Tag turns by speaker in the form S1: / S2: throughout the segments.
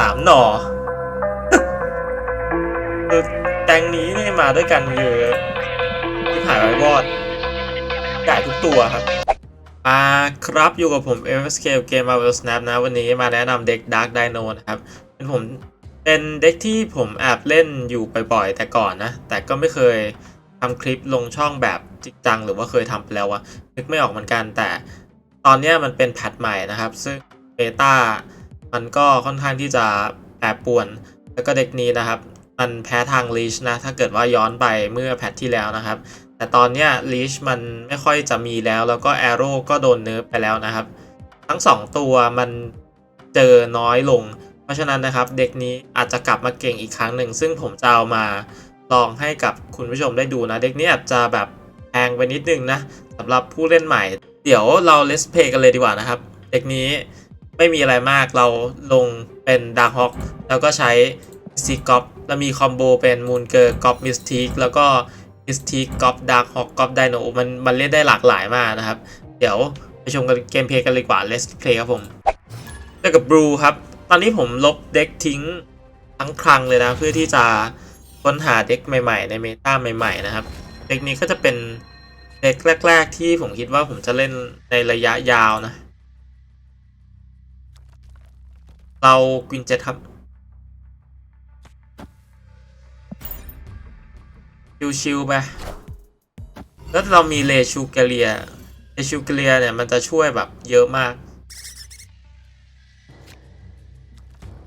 S1: สามหน่อคือแกงนี้นี่มาด้วยกันคือะที่หายไว้วอดใหญ่ทุกตัวครับอ่าครับอยู่กับผม m s k เกม Marvel Snap นะ วันนี้มาแนะนำเด็ก Dark Dino นะครับ เป็นผมเป็นเด็กที่ผมแอบเล่นอยู่บ่อยๆ แต่ก่อนนะ แต่ก็ไม่เคยทำคลิปลงช่องแบบจริงจัง หรือว่าเคยทำไปแล้ววะนึกไม่ออกเหมือนกันแต่ตอนนี้มันเป็นแพทใหม่นะครับ ซึ่งเบต้า มันก็ค่อนข้างที่จะแปรปวน แล้วก็เด็กนี้นะครับ มันแพ้ทางลีชนะ ถ้าเกิดว่าย้อนไปเมื่อแพทที่แล้วนะครับ แต่ตอนเนี้ยลีชมันไม่ค่อยจะมีแล้ว แล้วก็แอโร่ก็โดนเนิร์ฟไปแล้วนะครับ ทั้ง 2 ตัวมันเจอน้อยลง เพราะฉะนั้นนะครับ เด็กนี้อาจจะกลับมาเก่งอีกครั้งหนึ่ง ซึ่งผมจะเอามาลองให้กับคุณผู้ชมได้ดูนะ เด็กนี้อาจจะแบบแพงไปนิดนึงนะสำหรับผู้เล่นใหม่ เดี๋ยวเราเลสเพย์กันเลยดีกว่านะครับ เด็กนี้ ไม่มีอะไรมากเราลงเป็นดาร์ฮอกแล้วก็ใช้ซีกอปแล้วมีคอมโบเป็นมูนเกอร์กอปมิสทีกแล้วก็มิสทีกกอปดาร์ฮอกกอปไดโนมันมันเล่นได้หลากหลายมากนะครับ เดี๋ยวไปชมกันเกมเพลย์กันเลยกว่า let's play ครับผมเจอกับบลูครับ ตอนนี้ผมลบเด็กทิ้งทั้งครั้งเลยนะ เพื่อที่จะค้นหาเด็กใหม่ๆ ในเมตาใหม่ ๆ นะครับ เด็กนี้ก็จะเป็นเด็กแรก ๆ ที่ผมคิดว่าผมจะเล่นในระยะยาวนะ เรากินเจ็ตครับชิวๆไป แล้วเรามีเลชูเกเลีย เลชูเกเลียเนี่ยมันจะช่วยแบบเยอะมาก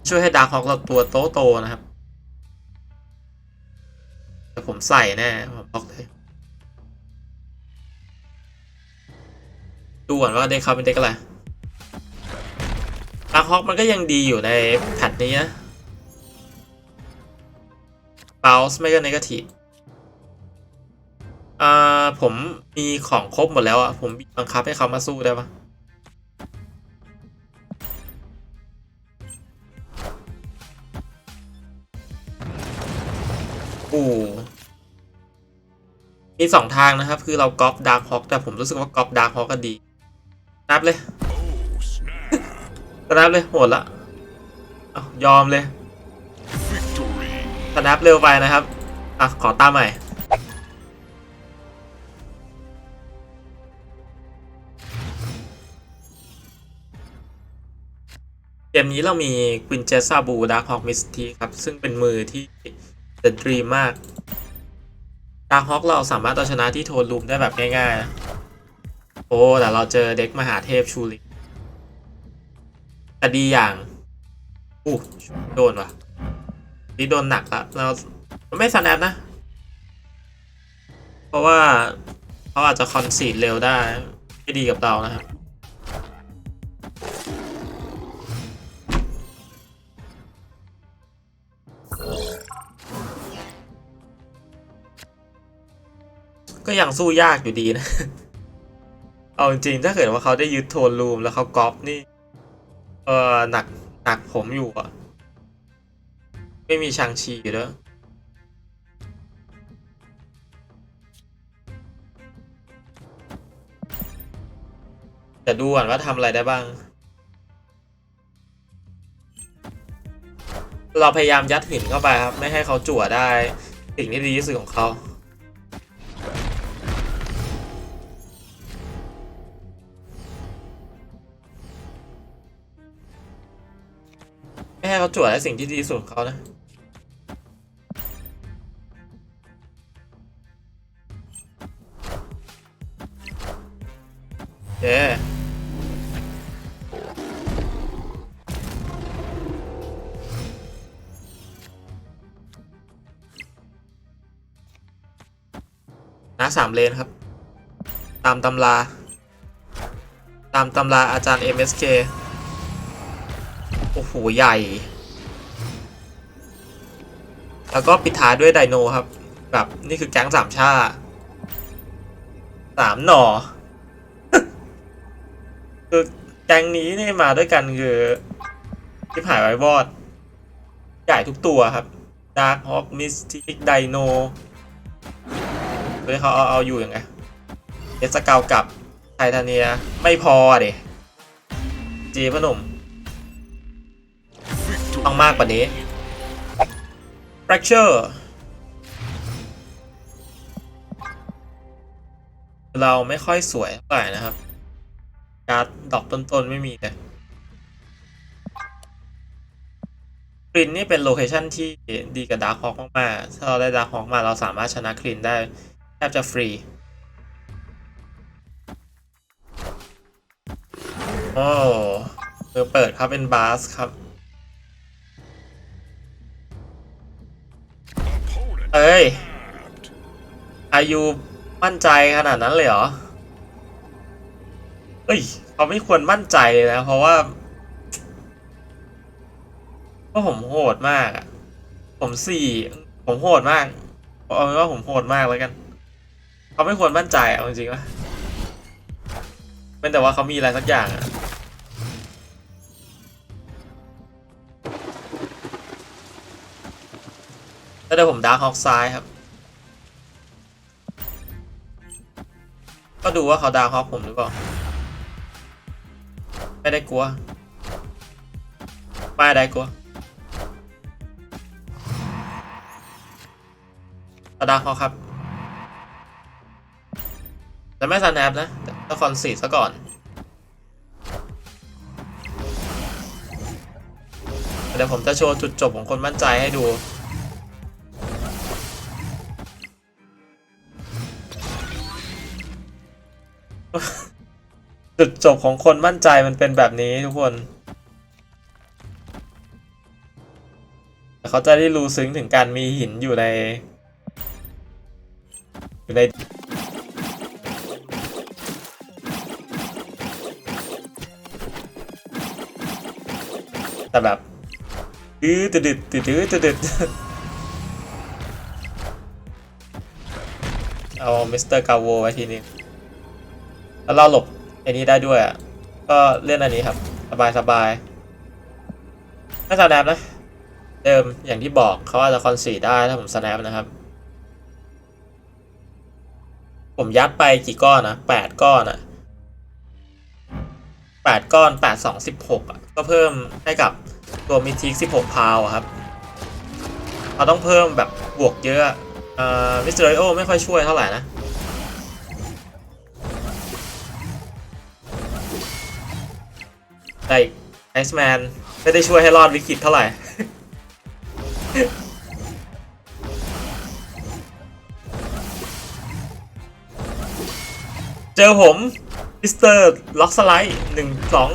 S1: ช่วยให้ดาร์คฮอกเราตัวโตโตๆนะครับ แต่ผมใส่แน่ผมบอกเลย ดูก่อนว่าเด็กเขาเป็นเด็กอะไราร์คฮอกมันก็ยังดีอยู่ในแพทนี้นะเบลส์ไม่ก็นกาทีฟอ่าผมมีของครบหมดแล้วอะ ผมบังคับให้เขามาสู้ได้ปะอู้มีสองทางนะครับ คือเราก๊อปดาร์คฮอกแต่ผมรู้สึกว่าก๊อปดาร์คฮอกก็ดี นับเลย สแนปเลยโหดละอยอมเลยสแนปเร็วไปนะครับ อะ ขอตามใหม่เกมนี้เรามีควินเจสซาบูดาร์คฮอกมิสทีครับ ซึ่งเป็นมือที่เดดรีมมากดาร์คฮอกเราสามารถเอาชนะที่โทนลูมได้แบบง่ายๆนะโอ้ แต่เราเจอเด็กมหาเทพชูริ แต่ดีอย่างอู้โดนว่ะนี่โดนหนักละเราไม่สแนปนะ เพราะว่าเขาอาจจะคอนซีดเร็วได้ ไม่ดีกับเรานะครับก็ยังสู้ยากอยู่ดีนะ เอาจริงๆถ้าเกิดว่าเขาได้ยึดโทนรูมแล้วเขาก๊อปนี่ เออหนักหนักผมอยู่อะไม่มีชางชีอยู่แล้วแต่ดูก่อนว่าทำอะไรได้บ้าง เราพยายามยัดหินเข้าไปครับ ไม่ให้เขาจั่วได้ สิ่งที่ดีที่สุดของเขา ให้เขาจั่วได้สิ่งที่ดีสุดของเขานะเย้นะสามเลนครับ ตามตำรา ตามตำราอาจารย์ MSK โอ้โห ใหญ่ แล้วก็ปิดท้ายด้วยไดโนครับ แบบนี่คือแก๊งสามชาสามหน่อคือแก๊งนี้นี่มาด้วยกันคือที่หายไว้วอด ใหญ่ทุกตัวครับดาร์ h ฮอกมิสติกไดโนเลยเขาเอาเอาอยู่ยังไงเอสเกากับไททาเนียไม่พอเดจีพอหนุ่ม ต้องมากกว่านี้ fracture เราไม่ค่อยสวยเท่าไหร่นะครับ การ์ดดอกต้นๆ ไม่มีเลยคลินนี่เป็นโลเคชันที่ดีกับดาร์คฮอ k มากๆ ถ้าเราได้ดาร์คฮอ k มาเราสามารถชนะคลินได้แทบจะฟรีโอ้เออเปิดครับเป็นบาสครับ เอ้ยอายุมั่นใจขนาดนั้นเลยเหรอ เอ้ยเขาไม่ควรมั่นใจเลยนะ เพราะว่าเพราะผมโหดมากอะผมสี่ผมโหดมากเอาเป็นว่าผมโหดมากแล้วกัน เขาไม่ควรมั่นใจเอาจริงๆว่าเป็นแต่ว่าเขามีอะไรสักอย่างอะ เดี๋ยวผมดาร์คฮอกซ้ายครับ ก็ดูว่าเขาดาร์คฮอกผมหรือเปล่า ไม่ได้กลัว ไม่ได้กลัวเอาดาร์คฮอกครับ แต่ไม่ซันแอปนะแต่คอนซีซะก่อนเดี๋ยวผมจะโชว์จุดจบของคนมั่นใจให้ดู จุดจบของคนมั่นใจมันเป็นแบบนี้ทุกคนเขาจะได้รู้ซึ้งถึงการมีหินอยู่ใน อยู่ในแต่แบบดื้อตึดตึดดื้อตึดตึดเอามิสเตอร์กาโวไว้ทีนี้แล้วเราหลบ อ้นี้ได้ด้วยอะ ก็เล่นอันนี้ครับ สบายสบายถ้าสแนปนะ เดิมอย่างที่บอกเขาอาจจะคอนสีได้ถ้าผมสแนปนะครับ ผมยัดไปกี่ก้อนนะแปดก้อนอะแปดก้อนแปดสองสิบหกอะ ก็เพิ่มให้กับตัวมิทิกสิบหกพาวครับเราต้องเพิ่มแบบบวกเยอะเอ่อมิสเตอร์โอไม่ค่อยช่วยเท่าไหร่นะ แต่ไอซ์แมนไม่ได้ช่วยให้รอดวิกฤตเท่าไหร่ เจอผมมิสเตอร์ล็อกสไลด์หนึ่งสอง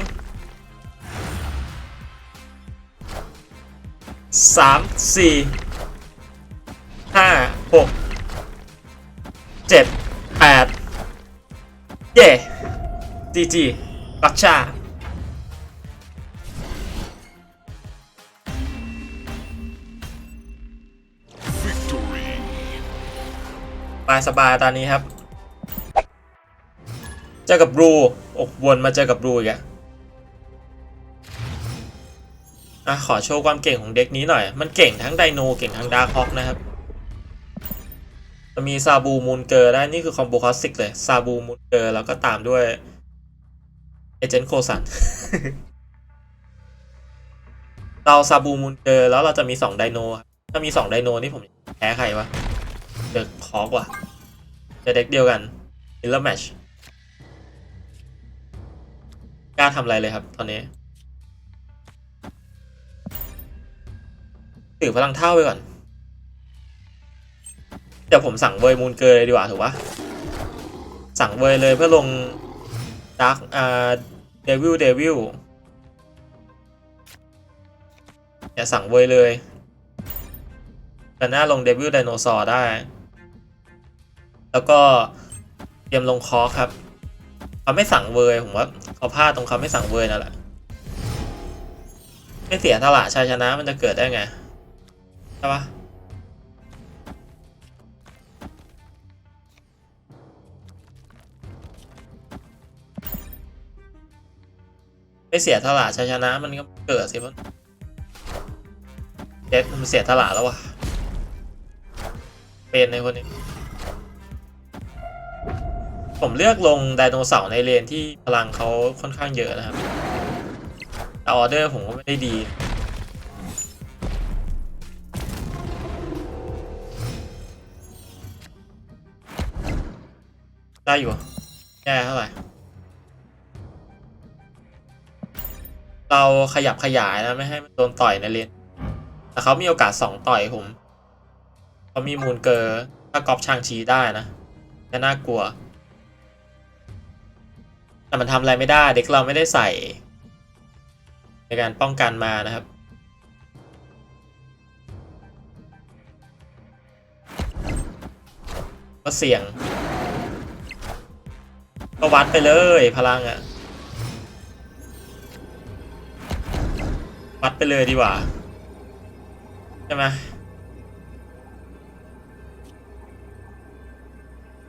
S1: สามสี่ห้าหกเจ็ดแปดเย่จีจีกัชชา สบายตอนนี้ครับ เจอกับบรูอ้วนมาเจอกับบรูอีกอะอะขอโชว์ความเก่งของเด็กนี้หน่อย มันเก่งทั้งไดโนเก่งทั้งดาร์คฮอกนะครับจะมีซาบูมูนเกอร์ได้นี่คือคอมโบคลาสสิกเลยซาบูมูนเกอร์แล้วก็ตามด้วยเอเจนต์โคซันเราซาบูมูนเกอร์แล้วเราจะมีสองไดโนครับถ้ามีสองไดโนนี่ผมแพ้ใครวะเดอะคอกว่ะ จะเด็กเดียวกันมิลเลอร์แมชกล้าทำอะไรเลยครับ ตอนนี้ถือพลังเท่าไปก่อน เดี๋ยวผมสั่งเวยมูนเกอร์เลยดีกว่าถูกปะสั่งเวยเลยเพื่อลงดาร์กอ่าเดวิลเดวิลอย่าสั่งเวยเลยแต่หน้าลงเดวิลไดโนเสาร์ได้ แล้วก็เตรียมลงคอครับเขาไม่สั่งเวยผมว่าเขาพลาดตรงเขาไม่สั่งเวยนั่นแหละไม่เสียเท่าไหร่ชัยชนะมันจะเกิดได้ไงใช่ปะไม่เสียเท่าไหร่ชัยชนะมันก็เกิดสิเพราะเด็ดมันเสียเท่าไหร่แล้ววะเป็นในคนนี้ ผมเลือกลงไดโนเสาร์ในเลนที่พลังเขาค่อนข้างเยอะนะครับแต่ออเดอร์ผมก็ไม่ได้ดีได้อยู่แย่เท่าไหร่ เราขยับขยายนะ ไม่ให้มันโดนต่อยในเลนแต่เขามีโอกาสสองต่อยผม เขามีมูลเกอร์ถ้ากอบช่างชีได้นะจะน่ากลัว แต่มันทำอะไรไม่ได้เด็กเราไม่ได้ใส่ในการป้องกันมานะครับ ก็เสี่ยง ก็วัดไปเลยพลังอะ่ะวัดไปเลยดีกว่า ใช่ไหม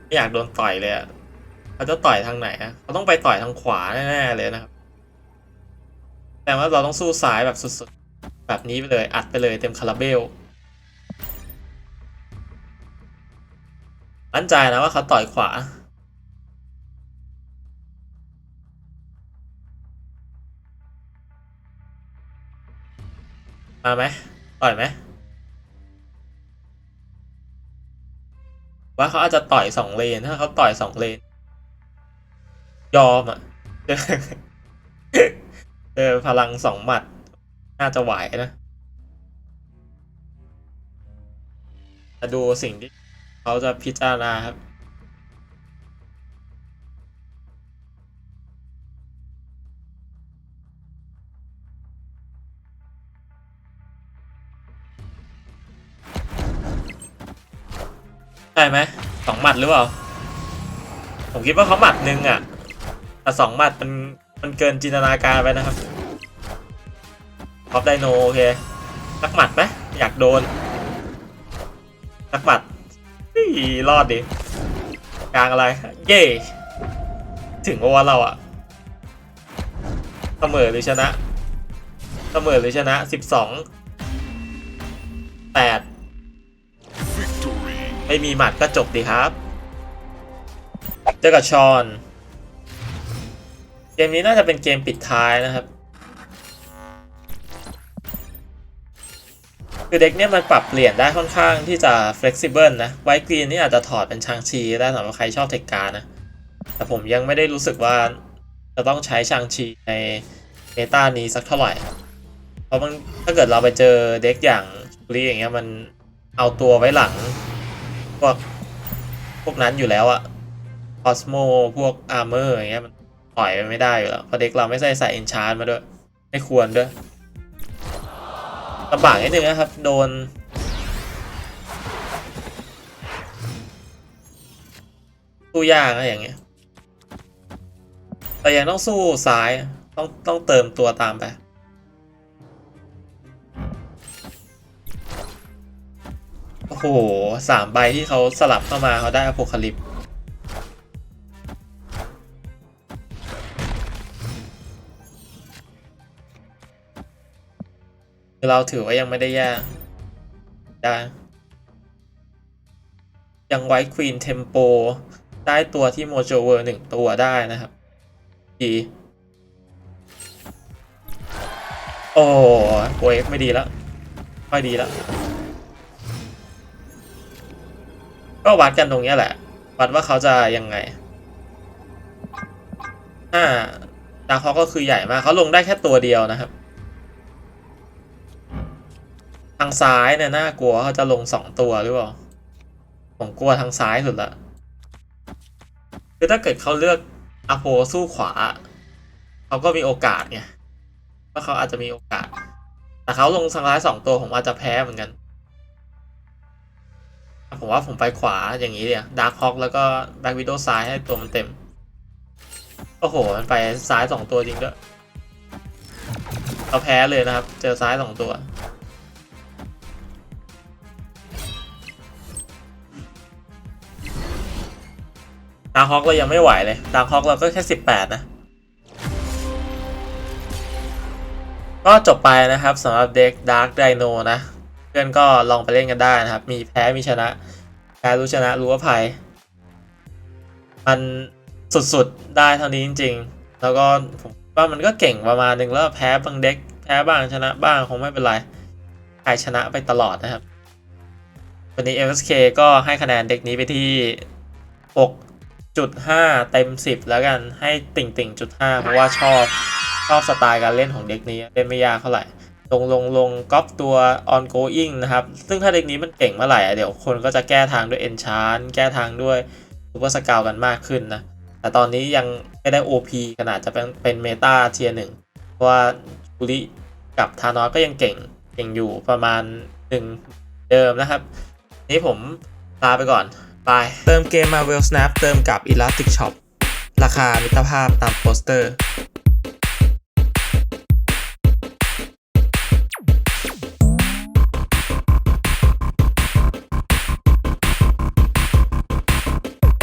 S1: ไม่อยากโดนต่อยเลยอะ่ะ เขาจะต่อยทางไหนอะ่ะเขาต้องไปต่อยทางขวาแน่ๆเลยนะครับ แต่ว่าเราต้องสู้ซ้ายแบบสุดๆ แบบนี้ไปเลย อัดไปเลยเต็มคาราเบลมั่นใจนะว่าเขาต่อยขวา มาไหมต่อยไหมว่าเขาอาจจะต่อยสองเลน ถ้าเขาต่อยสองเลน ยอมอะเจออพลังสองหมัด น่าจะไหวนะจะดูสิ่งที่เขาจะพิจารณาครับใช่ไหมสองหมัดหรือเปล่า ผมคิดว่าเขาหมัดหนึงอะ แต่สองหมัดมันมันเกินจินตนาการไปนะครับท็อปไดโนโอเคสักหมัดไหมอยากโดนสักหมัดอี้รอดดิกลางอะไร เย่ถึงโอวาเราอะเสมอหรือชนะเสมอหรือชนะสิบสองแปด
S2: Victory.
S1: ไม่มีหมัดก็จบดีครับ เจอกับชอน เกมนี้น่าจะเป็นเกมปิดท้ายนะครับ คือเด็กเนี่ยมันปรับเปลี่ยนได้ค่อนข้างที่จะ flexible นะ ไวกรีนนี่อาจจะถอดเป็นชางชีได้สำหรับใครชอบเทคการนะ แต่ผมยังไม่ได้รู้สึกว่าจะต้องใช้ชางชีในเมตานี้สักเท่าไหร่ เพราะมันถ้าเกิดเราไปเจอเด็กอย่างชูรีอย่างเงี้ยมันเอาตัวไว้หลัง พวกพวกนั้นอยู่แล้วอะคอสโมพวกอาร์เมอร์อย่างเงี้ยมัน ต่อยไปไม่ได้อยู่แล้วเพราะเด็กเราไม่ใส่ใส่เอนชานมาด้วย ไม่ควรด้วยลำบากนิดนึงนะครับ โดน สู้ยากนะอย่างเงี้ย แต่ยังต้องสู้ซ้าย ต้องต้องเติมตัวตามไปโอ้โหสามใบที่เขาสลับเข้ามาเขาได้อโพคาลิป เราถือว่ายังไม่ได้แย่ได้ยังไว้ควีนเทมโปได้ตัวที่โมโจเวอร์หนึ่งตัวได้นะครับดีโอ้โปรเอ็กไม่ดีแล้วไม่ดีแล้ว ก็วัดกันตรงเนี้ยแหละ วัดว่าเขาจะยังไงอ่าดาร์คฮอก็คือใหญ่มากเขาลงได้แค่ตัวเดียวนะครับางซ้ายเนี่ยน่ากลัวเขาจะลงสองตัวหรือเปล่า ผมกลัวทางซ้ายสุดละคือถ้าเกิดเขาเลือกอโพสู้ขวา เขาก็มีโอกาสไงว่าเขาอาจจะมีโอกาส แต่เขาลงทางซ้ายสองตัวผมอาจจะแพ้เหมือนกัน ผมว่าผมไปขวาอย่างนี้เนี่ยดาร์คฮอกแล้วก็แบ็กวิดโอซ้ายให้ตัวมันเต็ม โอ้โห มันไปซ้ายสองตัวจริงด้วยเราแพ้เลยนะครับ เจอซ้ายสองตัว ดาร์คฮอกเรายังไม่ไหวเลยดาร์คฮอกเราก็แค่สิบแปดนะ ก็จบไปนะครับสำหรับเด็กดาร์ d ไดโนนะ เพื่อนก็ลองไปเล่นกันได้นะครับ มีแพ้มีชนะ แพ้รู้ชนะรู้ว่าภัย มันสุดๆ ได้เท่านี้จริง ๆ แล้วก็ผมว่ามันก็เก่งประมาณหนึ่งแล้วแพ้บางเด็กแพ้บ้างชนะบ้างคงไม่เป็นไรใครชนะไปตลอดนะครับ วันนี้ MSK ก็ให้คะแนนเด็กนี้ไปที่ 6 จุดห้าเต็มสิบแล้วกันให้ติ่งติ่งจุดห้าเพราะว่าชอบชอบสไตล์การเล่นของเด็กนี้เล่นไม่ยากเท่าไหร่ลงลงลงก๊อปตัว ongoing นะครับ ซึ่งถ้าเด็กนี้มันเก่งเมื่อไหร่อะเดี๋ยวคนก็จะแก้ทางด้วย enchant แก้ทางด้วย super s c a l กันมากขึ้นนะ แต่ตอนนี้ยังไม่ได้ OP ขนาดจะเป็นเป็นเมตาเทียหนึ่งเพราะว่าจูริกับทานอสก็ยังเก่งเก่งอยู่ประมาณหนึ่งเดิมนะครับ นี้ผมลาไปก่อน ไป เติมเกม Marvel Snap เติมกับ Elastic Shop ราคามิตรภาพตามโปสเตอร์